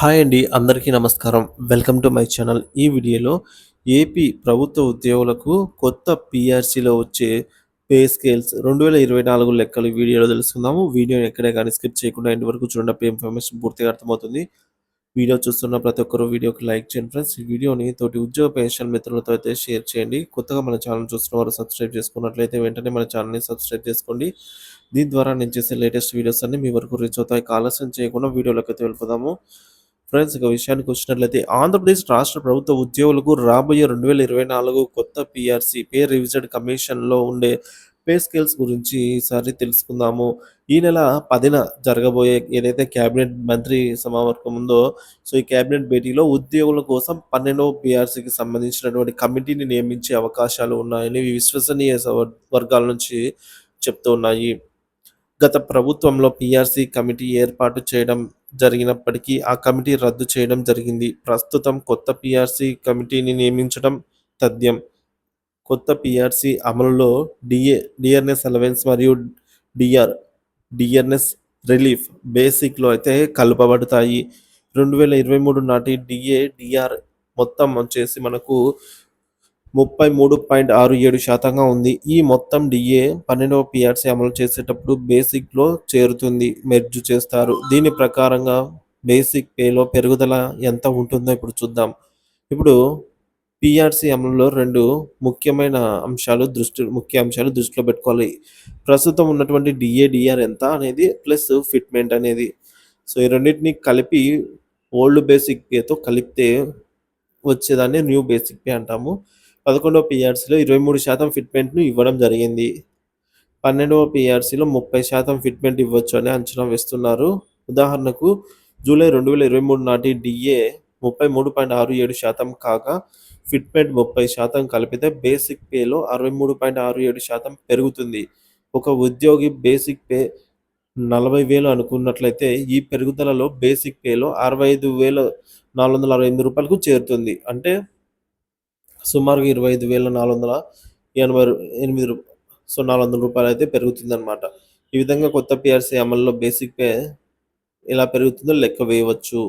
Hi అండి అందరికీ నమస్కారం. Welcome to my channel. ఈ వీడియోలో ఏపీ ప్రభుత్వ ఉద్యోగులకు కొత్త పిఆర్సీలో వచ్చే పే స్కేల్స్ రెండు వేల ఇరవై నాలుగు లెక్కలు వీడియోలో తెలుసుకుందాము. వీడియోని ఎక్కడే కానీ స్కిప్ చేయకుండా ఇంటి వరకు చూడండి అప్పుడు ఇన్ఫర్మేషన్ పూర్తిగా అర్థమవుతుంది. వీడియో చూస్తున్న ప్రతి ఒక్కరు వీడియోకి లైక్ చేయండి ఫ్రెండ్స్. ఈ వీడియోని తోటి ఉద్యోగ పెన్షన్ మిత్రులతో అయితే షేర్ చేయండి. కొత్తగా మన ఛానల్ చూస్తున్న వారు సబ్స్క్రైబ్ చేసుకున్నట్లయితే వెంటనే మన ఛానల్ని సబ్స్క్రైబ్ చేసుకోండి. దీని ద్వారా నేను చేసే లేటెస్ట్ వీడియోస్ అన్ని మీ వరకు రీచ్ అవుతాయి. ఆలస్యం చేయకుండా వీడియోలోకి అయితే వెళ్ళిపోదాము. ఫ్రెండ్స్ ఇక విషయానికి వచ్చినట్లయితే ఆంధ్రప్రదేశ్ రాష్ట్ర ప్రభుత్వ ఉద్యోగులకు రాబోయే రెండు వేల ఇరవై నాలుగు కొత్త పిఆర్సీ పే రివిజన్ కమిషన్లో ఉండే పే స్కేల్స్ గురించి ఈసారి తెలుసుకుందాము. ఈ నెల పదిన జరగబోయే ఏదైతే కేబినెట్ మంత్రి సమావర్గం ఉందో సో ఈ కేబినెట్ భేటీలో ఉద్యోగుల కోసం పన్నెండవ పిఆర్సీకి సంబంధించినటువంటి కమిటీని నియమించే అవకాశాలు ఉన్నాయని విశ్వసనీయ వర్గాల నుంచి చెప్తూ ఉన్నాయి. గత ప్రభుత్వంలో పిఆర్సీ కమిటీ ఏర్పాటు చేయడం జరిగినప్పటికీ ఆ కమిటీ రద్దు చేయడం జరిగింది. ప్రస్తుతం కొత్త పిఆర్సీ కమిటీని నియమించడం తథ్యం. కొత్త పిఆర్సీ అమలులో డిఏ డిఆర్ఎస్ అలవెన్స్ మరియు డిఆర్ డిఆర్ఎస్ రిలీఫ్ బేసిక్లో అయితే కలుపబడతాయి. రెండు వేల ఇరవై మూడు నాటి డిఏ డిఆర్ మొత్తం వచ్చేసి మనకు ముప్పై మూడు పాయింట్ ఆరు ఏడు శాతంగా ఉంది. ఈ మొత్తం డిఏ పన్నెండవ పిఆర్సీ అమలు చేసేటప్పుడు బేసిక్లో చేరుతుంది మెర్జ్ చేస్తారు. దీని ప్రకారంగా బేసిక్ పేలో పెరుగుదల ఎంత ఉంటుందో ఇప్పుడు చూద్దాం. ఇప్పుడు పిఆర్సీ అమలులో రెండు ముఖ్యమైన అంశాలు దృష్టి ముఖ్య అంశాలు దృష్టిలో పెట్టుకోవాలి. ప్రస్తుతం ఉన్నటువంటి డిఏ డిఆర్ ఎంత అనేది ప్లస్ ఫిట్మెంట్ అనేది. సో ఈ రెండింటిని కలిపి ఓల్డ్ బేసిక్ పేతో కలిపితే వచ్చేదాన్ని న్యూ బేసిక్ పే అంటాము. పదకొండవ పిఆర్సీలో ఇరవై మూడు శాతం ఫిట్మెంట్ను ఇవ్వడం జరిగింది. పన్నెండవ పిఆర్సీలో ముప్పై శాతం ఫిట్మెంట్ ఇవ్వచ్చు అని అంచనా వేస్తున్నారు. ఉదాహరణకు జూలై రెండు వేల ఇరవై మూడు నాటి డిఏ ముప్పై మూడు పాయింట్ ఆరు ఏడు శాతం కాగా ఫిట్మెంట్ ముప్పై శాతం కలిపితే బేసిక్ పేలో అరవై మూడు పాయింట్ ఆరు ఏడు శాతం పెరుగుతుంది. ఒక ఉద్యోగి బేసిక్ పే నలభై వేలు అనుకున్నట్లయితే ఈ పెరుగుదలలో బేసిక్ పేలో అరవై ఐదు వేల నాలుగు వందల అరవై ఎనిమిది రూపాయలకు చేరుతుంది. అంటే సుమారుగా ఇరవై ఐదు వేల నాలుగు వందల ఎనభై ఎనిమిది సో నాలుగు వందల రూపాయలు అయితే పెరుగుతుందన్నమాట. ఈ విధంగా కొత్త పిఆర్సీ అమల్లో బేసిక్ పే ఎలా పెరుగుతుందో లెక్క వేయవచ్చు.